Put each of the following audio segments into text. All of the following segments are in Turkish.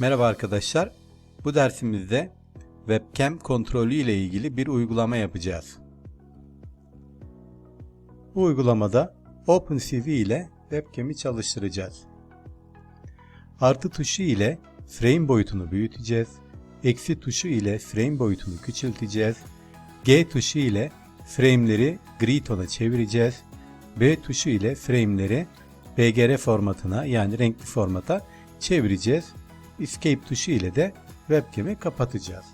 Merhaba arkadaşlar. Bu dersimizde webcam kontrolü ile ilgili bir uygulama yapacağız. Bu uygulamada OpenCV ile webcam'i çalıştıracağız. Artı tuşu ile frame boyutunu büyüteceğiz. Eksi tuşu ile frame boyutunu küçülteceğiz. G tuşu ile frame'leri gri tona çevireceğiz. B tuşu ile frame'leri BGR formatına yani renkli formata çevireceğiz. Escape tuşu ile de webcam'i kapatacağız.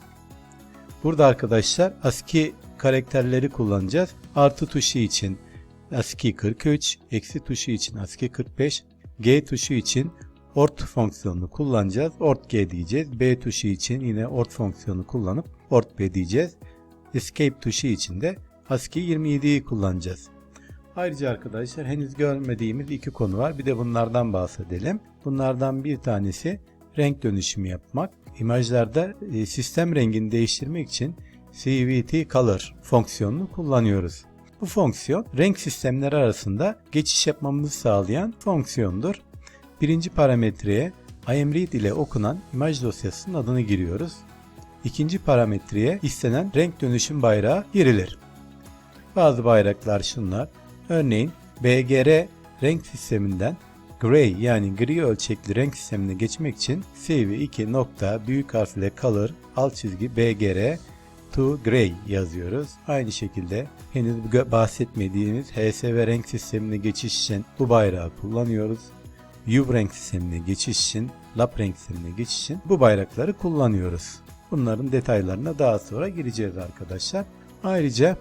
Burada arkadaşlar ASCII karakterleri kullanacağız. Artı tuşu için ASCII 43, eksi tuşu için ASCII 45, G tuşu için ORT fonksiyonunu kullanacağız. ORT G diyeceğiz. B tuşu için yine ORT fonksiyonu kullanıp ORT B diyeceğiz. Escape tuşu için de ASCII 27'yi kullanacağız. Ayrıca arkadaşlar henüz görmediğimiz iki konu var. Bir de bunlardan bahsedelim. Bunlardan bir tanesi renk dönüşümü yapmak. İmajlarda e, sistem rengini değiştirmek için CVT Color fonksiyonunu kullanıyoruz. Bu fonksiyon renk sistemleri arasında geçiş yapmamızı sağlayan fonksiyondur. Birinci parametreye IMRead ile okunan imaj dosyasının adını giriyoruz. İkinci parametreye istenen renk dönüşüm bayrağı girilir. Bazı bayraklar şunlar. Örneğin BGR renk sisteminden Gray yani gri ölçekli renk sistemine geçmek için CV2 nokta büyük harfle color alt çizgi BGR to gray yazıyoruz. Aynı şekilde henüz bahsetmediğimiz HSV renk sistemine geçiş için bu bayrağı kullanıyoruz. U renk sistemine geçiş için, lap renk sistemine geçiş için bu bayrakları kullanıyoruz. Bunların detaylarına daha sonra gireceğiz arkadaşlar. Ayrıca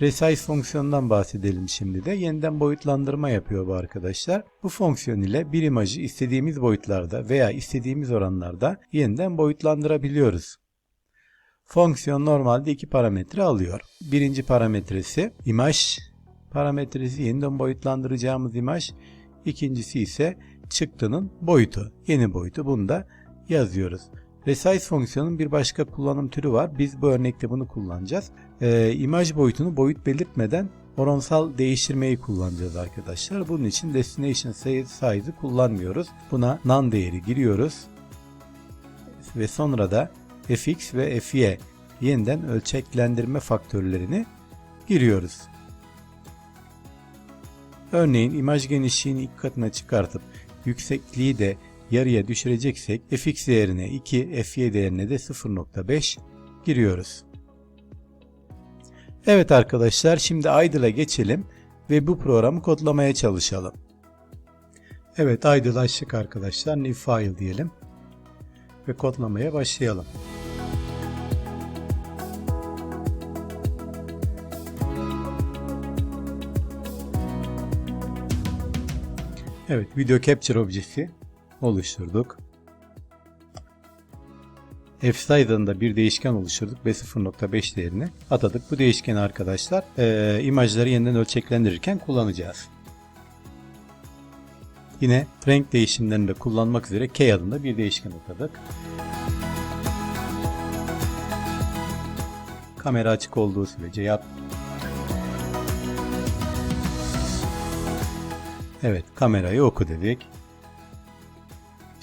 Resize fonksiyonundan bahsedelim şimdi de. Yeniden boyutlandırma yapıyor bu arkadaşlar. Bu fonksiyon ile bir imajı istediğimiz boyutlarda veya istediğimiz oranlarda yeniden boyutlandırabiliyoruz. Fonksiyon normalde iki parametre alıyor. Birinci parametresi imaj parametresi yeniden boyutlandıracağımız imaj. İkincisi ise çıktının boyutu. Yeni boyutu bunu da yazıyoruz. Resize fonksiyonun bir başka kullanım türü var. Biz bu örnekte bunu kullanacağız. Ee, imaj boyutunu boyut belirtmeden oransal değiştirmeyi kullanacağız arkadaşlar. Bunun için destination size'ı kullanmıyoruz. Buna none değeri giriyoruz. Ve sonra da fx ve fy yeniden ölçeklendirme faktörlerini giriyoruz. Örneğin imaj genişliğini ilk katına çıkartıp yüksekliği de yarıya düşüreceksek fx değerine 2, fy değerine de 0.5 giriyoruz. Evet arkadaşlar şimdi Idle'a geçelim ve bu programı kodlamaya çalışalım. Evet Idle açtık arkadaşlar. New file diyelim ve kodlamaya başlayalım. Evet video capture objesi oluşturduk. F-size'dan da bir değişken oluşturduk ve 0.5 değerini atadık. Bu değişkeni arkadaşlar e, imajları yeniden ölçeklendirirken kullanacağız. Yine renk değişimlerini de kullanmak üzere K adında bir değişken atadık. Kamera açık olduğu sürece yap. Evet kamerayı oku dedik.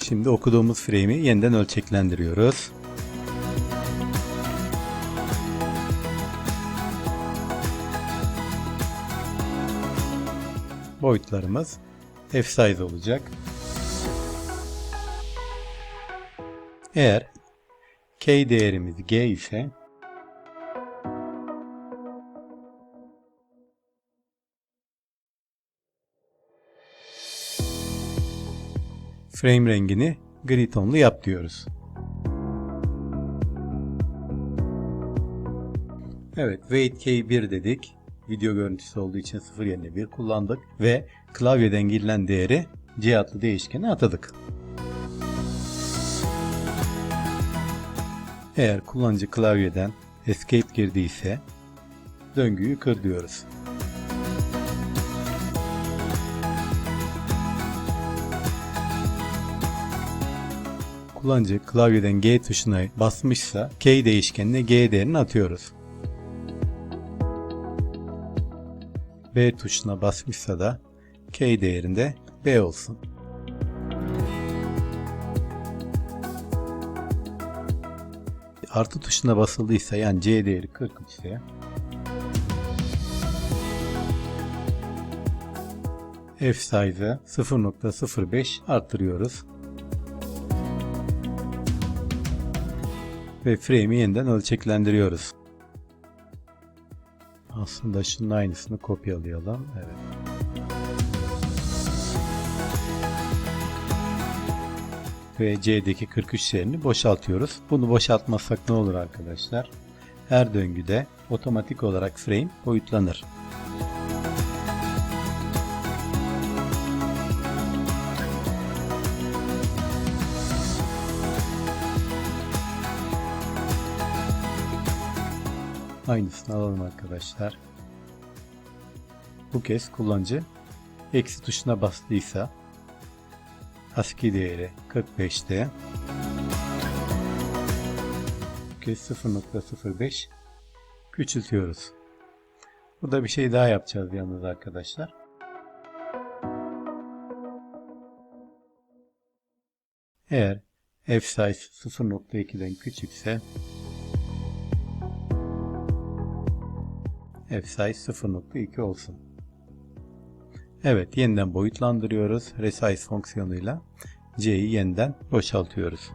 Şimdi okuduğumuz frame'i yeniden ölçeklendiriyoruz. Boyutlarımız f-size olacak. Eğer k değerimiz g ise frame rengini gri tonlu yap diyoruz. Evet, weight k1 dedik. Video görüntüsü olduğu için 0 yerine 1 kullandık ve klavyeden girilen değeri C adlı değişkene atadık. Eğer kullanıcı klavyeden escape girdiyse döngüyü kır diyoruz. Kullanıcı klavyeden G tuşuna basmışsa K değişkenine G değerini atıyoruz. B tuşuna basmışsa da K değerinde B olsun. artı tuşuna basıldıysa yani C değeri 43 ise F size'ı 0.05 arttırıyoruz. Ve frame'i yeniden ölçeklendiriyoruz. Aslında şunun aynısını kopyalayalım. Evet. Ve C'deki 43 yerini boşaltıyoruz. Bunu boşaltmazsak ne olur arkadaşlar? Her döngüde otomatik olarak frame boyutlanır. Aynısını alalım arkadaşlar. Bu kez kullanıcı eksi tuşuna bastıysa ASCII değeri 45'te bu kez 0.05 küçültüyoruz. Burada bir şey daha yapacağız yalnız arkadaşlar. Eğer f size 0.2'den küçükse f size 0.2 olsun. Evet yeniden boyutlandırıyoruz. Resize fonksiyonuyla C'yi yeniden boşaltıyoruz.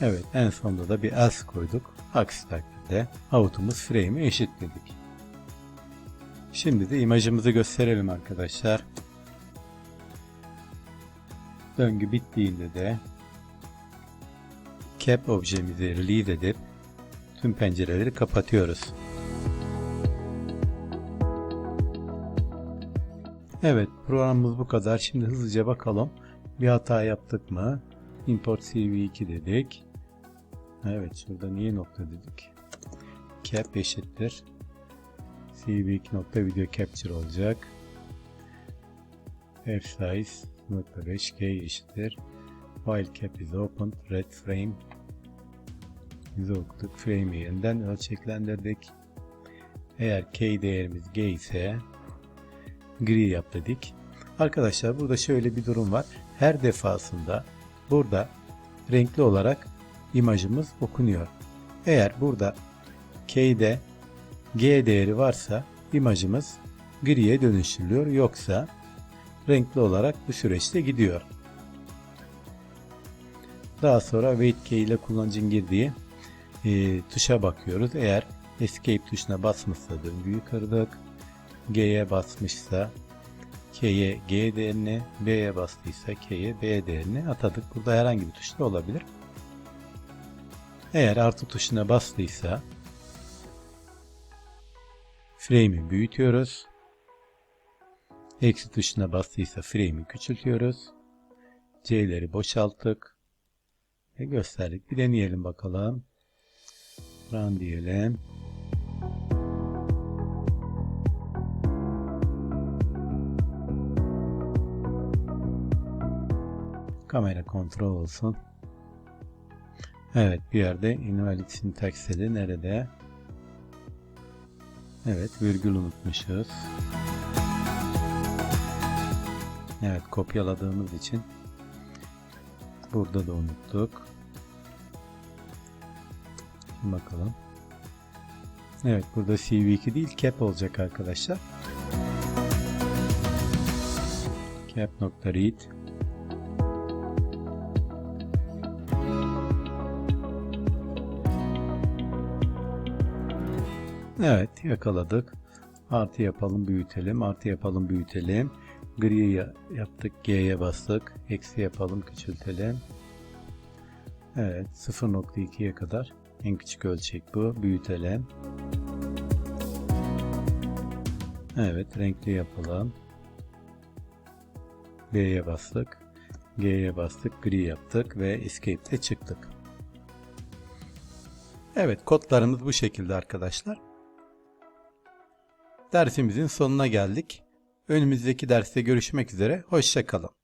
Evet en sonunda da bir else koyduk. Aksi takdirde out'umuz frame'i eşitledik. Şimdi de imajımızı gösterelim arkadaşlar. Döngü bittiğinde de cap objemizi release edip tüm pencereleri kapatıyoruz. Evet programımız bu kadar. Şimdi hızlıca bakalım. Bir hata yaptık mı? Import CV2 dedik. Evet şurada niye nokta dedik? Cap eşittir. CV2 nokta video capture olacak. F size nokta 5 K eşittir. While cap is open red frame Biz okuduk. Frame'i yeniden ölçeklendirdik. Eğer K değerimiz G ise gri yap dedik. Arkadaşlar burada şöyle bir durum var. Her defasında burada renkli olarak imajımız okunuyor. Eğer burada K'de G değeri varsa imajımız griye dönüştürülüyor. Yoksa renkli olarak bu süreçte gidiyor. Daha sonra wait key ile kullanıcının girdiği e, tuşa bakıyoruz. Eğer escape tuşuna basmışsa döngüyü kırdık. G'ye basmışsa K'ye G değerini, B'ye bastıysa K'ye B değerini atadık. Burada herhangi bir tuş da olabilir. Eğer artı tuşuna bastıysa frame'i büyütüyoruz. Eksi tuşuna bastıysa frame'i küçültüyoruz. C'leri boşalttık. Ve gösterdik. Bir deneyelim bakalım. Run diyelim. Kamera kontrol olsun. Evet bir yerde invalid syntax dedi. Nerede? Evet virgül unutmuşuz. Evet kopyaladığımız için burada da unuttuk. Bakalım. Evet burada CV2 değil cap olacak arkadaşlar. cap.read Evet yakaladık. Artı yapalım büyütelim. Artı yapalım büyütelim. Gri yaptık. G'ye bastık. Eksi yapalım küçültelim. Evet 0.2'ye kadar en küçük ölçek bu. Büyütelim. Evet renkli yapalım. B'ye bastık. G'ye bastık. Gri yaptık ve Escape'de çıktık. Evet kodlarımız bu şekilde arkadaşlar. Dersimizin sonuna geldik. Önümüzdeki derste görüşmek üzere. Hoşçakalın.